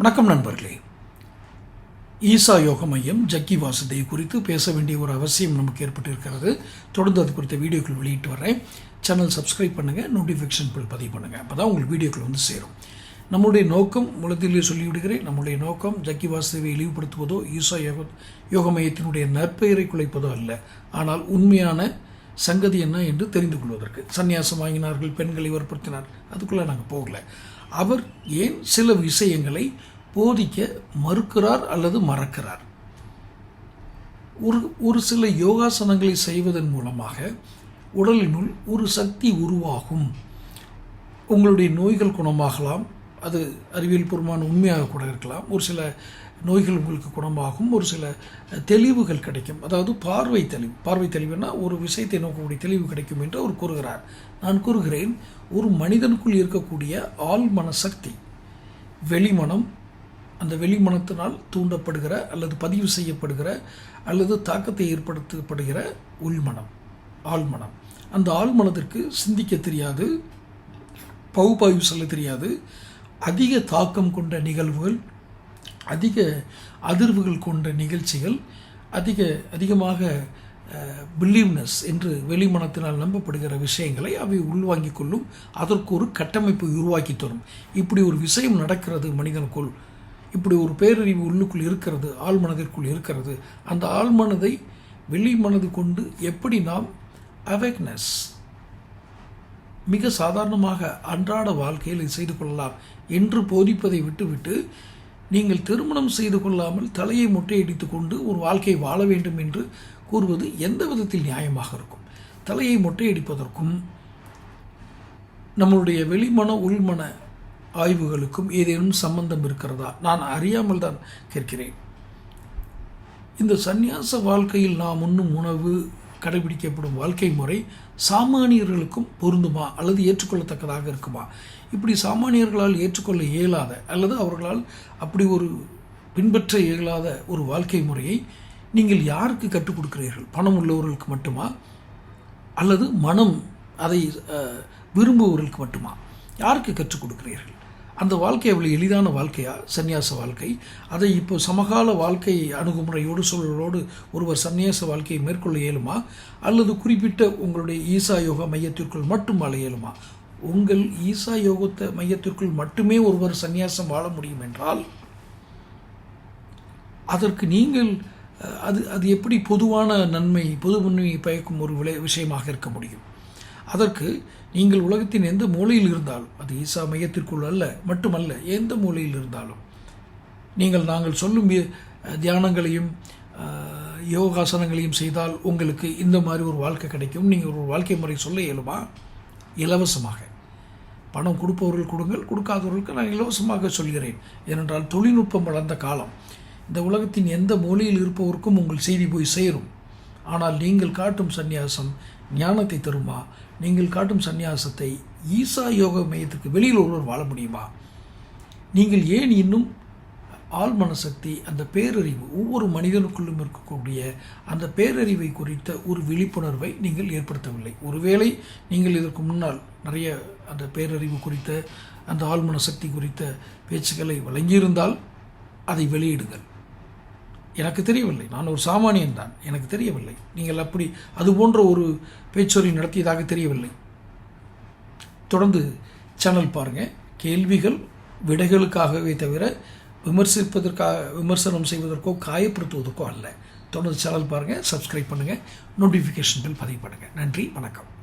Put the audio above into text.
வணக்கம் நண்பர்களே. ஈசா யோக மையம் ஜக்கி வாசுதேவ் குறித்து பேச வேண்டிய ஒரு அவசியம் நமக்கு ஏற்பட்டிருக்கிறது. தொடர்ந்து அது குறித்த வீடியோக்கள் வெளியிட்டு வரேன் சேனல் சப்ஸ்கிரைப் பண்ணுங்கள் நோட்டிஃபிகேஷன் பில் பதிவு பண்ணுங்கள் அப்போ தான் உங்களுக்கு வீடியோக்கள் வந்து சேரும். நம்முடைய நோக்கம் மூலத்திலே சொல்லிவிடுகிறேன். நம்முடைய நோக்கம் ஜக்கி வாசுதேவை இழிவுபடுத்துவதோ ஈசா யோக யோக மையத்தினுடைய நற்பெயரை குலைப்பதோ அல்ல. ஆனால் உண்மையான சங்கதி என்ன என்று தெரிந்து கொள்வதற்கு. சந்நியாசம் வாங்கினார்கள் பெண்களை வற்புறுத்தினார் அதுக்குள்ளே நாங்கள் போகல. அவர் ஏன் சில விஷயங்களை போதிக்க மறுக்கிறார் அல்லது மறக்கிறார்? ஒரு ஒரு சில யோகாசனங்களை செய்வதன் மூலமாக உடலினுள் ஒரு சக்தி உருவாகும். உங்களுடைய நோய்கள் குணமாகலாம் அது அறிவியல் பூர்வமான உண்மையாக கூட இருக்கலாம். ஒரு சில நோய்கள் உங்களுக்கு குணமாகும் ஒரு சில தெளிவுகள் கிடைக்கும். அதாவது பார்வை தெளிவு. பார்வை தெளிவுனா ஒரு விஷயத்தை நோக்கக்கூடிய தெளிவு கிடைக்கும் என்று அவர் கூறுகிறார். நான் கூறுகிறேன் ஒரு மனிதனுக்குள் இருக்கக்கூடிய ஆள் மனசக்தி வெளிமனம் அந்த வெளிமனத்தினால் தூண்டப்படுகிற அல்லது பதிவு செய்யப்படுகிற அல்லது தாக்கத்தை ஏற்படுத்தப்படுகிற உள்மனம் ஆழ்மனம் அந்த ஆழ்மனத்திற்கு சிந்திக்க தெரியாது பகுப்பாய்வு சொல்ல தெரியாது அதிக தாக்கம் கொண்ட நிகழ்வுகள் அதிக அதிர்வுகள் கொண்ட நிகழ்ச்சிகள் அதிக அதிகமாக பிலீவ்னஸ் என்று வெளிமனத்தினால் நம்பப்படுகிற விஷயங்களை அவை உள்வாங்கிக் கொள்ளும் அதற்கு ஒரு கட்டமைப்பு உருவாக்கி தரும். இப்படி ஒரு விஷயம் நடக்கிறது மனிதனுக்குள் இப்படி ஒரு பேரறிவு உள்ளுக்குள் இருக்கிறது ஆழ்மனதிற்குள் இருக்கிறது அந்த ஆழ்மனதை வெளிமனது கொண்டு எப்படி நாம் அவேக்னஸ் மிக சாதாரணமாக அன்றாட வாழ்க்கையில் செய்து கொள்ளலாம் என்று போதிப்பதை விட்டுவிட்டு நீங்கள் திருமணம் செய்து கொள்ளாமல் தலையை முட்டையடித்து கொண்டு ஒரு வாழ்க்கையை வாழ வேண்டும் என்று கூறுவது எந்த விதத்தில் நியாயமாக இருக்கும்? தலையை மொட்டையடிப்பதற்கும் நம்மளுடைய வெளிமன உள்மன ஆய்வுகளுக்கும் ஏதேனும் சம்பந்தம் இருக்கிறதா? நான் அறியாமல் தான் கேட்கிறேன். இந்த சந்நியாச வாழ்க்கையில் நாம் உண்ணும் உணவு கடைபிடிக்கப்படும் வாழ்க்கை முறை சாமானியர்களுக்கும் பொருந்துமா? அல்லது ஏற்றுக்கொள்ளத்தக்கதாக இருக்குமா? இப்படி சாமானியர்களால் ஏற்றுக்கொள்ள இயலாத அல்லது அவர்களால் அப்படி ஒரு பின்பற்ற இயலாத ஒரு வாழ்க்கை முறையை நீங்கள் யாருக்கு கற்றுக் கொடுக்கிறீர்கள்? பணம் உள்ளவர்களுக்கு மட்டுமா? அல்லது மனம் அதை விரும்புபவர்களுக்கு மட்டுமா? யாருக்கு கற்றுக் கொடுக்கிறீர்கள்? அந்த வாழ்க்கை அவ்வளோ எளிதான வாழ்க்கையா? சன்னியாச வாழ்க்கை. அதை இப்போ சமகால வாழ்க்கை அணுகுமுறையோடு சூழலோடு ஒருவர் சந்நியாச வாழ்க்கையை மேற்கொள்ள இயலுமா? அல்லது குறிப்பிட்ட உங்களுடைய ஈசா யோகா மையத்திற்குள் மட்டும் வாழ இயலுமா? உங்கள் ஈசா யோகத்தை மையத்திற்குள் மட்டுமே ஒருவர் சந்நியாசம் வாழ முடியும் என்றால் அதற்கு நீங்கள் அது அது எப்படி பொதுவான நன்மை பொது நன்மையை பயக்கும் ஒரு விளை விஷயமாக இருக்க முடியும்? அதற்கு நீங்கள் உலகத்தின் எந்த மூலையில் இருந்தாலும் அது ஈசா மையத்திற்குள் அல்ல மட்டுமல்ல எந்த மூலையில் இருந்தாலும். நீங்கள் நாங்கள் சொல்லும் தியானங்களையும் யோகாசனங்களையும் செய்தால் உங்களுக்கு இந்த மாதிரி ஒரு வாழ்க்கை கிடைக்கும். நீங்கள் ஒரு வாழ்க்கை முறை சொல்ல இயலுமா? இலவசமாக. பணம் கொடுப்பவர்கள் கொடுங்கள் கொடுக்காதவர்களுக்கு நான் இலவசமாக சொல்கிறேன். ஏனென்றால் தொழில்நுட்பம் வளர்ந்த காலம். இந்த உலகத்தின் எந்த மூலையில் இருப்பவருக்கும் உங்கள் செய்தி போய் சேரும். ஆனால் நீங்கள் காட்டும் சந்நியாசம் ஞானத்தை தருமா? நீங்கள் காட்டும் சந்நியாசத்தை ஈசா யோக மையத்துக்கு வெளியில் ஒருவர் வாழ முடியுமா? நீங்கள் ஏன் இன்னும் ஆழ்மன சக்தி அந்த பேரறிவு ஒவ்வொரு மனிதனுக்குள்ளும் இருக்கக்கூடிய அந்த பேரறிவை குறித்த ஒரு விழிப்புணர்வை நீங்கள் ஏற்படுத்தவில்லை. ஒருவேளை நீங்கள் இதற்கு முன்னால் நிறைய அந்த பேரறிவு குறித்த அந்த ஆழ்மன சக்தி குறித்த பேச்சுக்களை வழங்கியிருந்தால் அதை வெளியிடுங்கள். எனக்கு தெரியவில்லை. நான் ஒரு சாமானியன் தான். எனக்கு தெரியவில்லை. நீங்கள் அப்படி அது போன்ற ஒரு பேச்சுரை நடத்தியதாக தெரியவில்லை. தொடர்ந்து சேனல் பாருங்கள் கேள்விகள் விடைகளுக்காகவே தவிர விமர்சிப்பதற்காக விமர்சனம் செய்வதற்கோ காயப்படுத்துவதற்கோ அல்ல. தொடர்ந்து சேனல் பாருங்கள் சப்ஸ்கிரைப் பண்ணுங்கள் நோட்டிஃபிகேஷன் பில் பதிவு பண்ணுங்கள் நன்றி. வணக்கம்.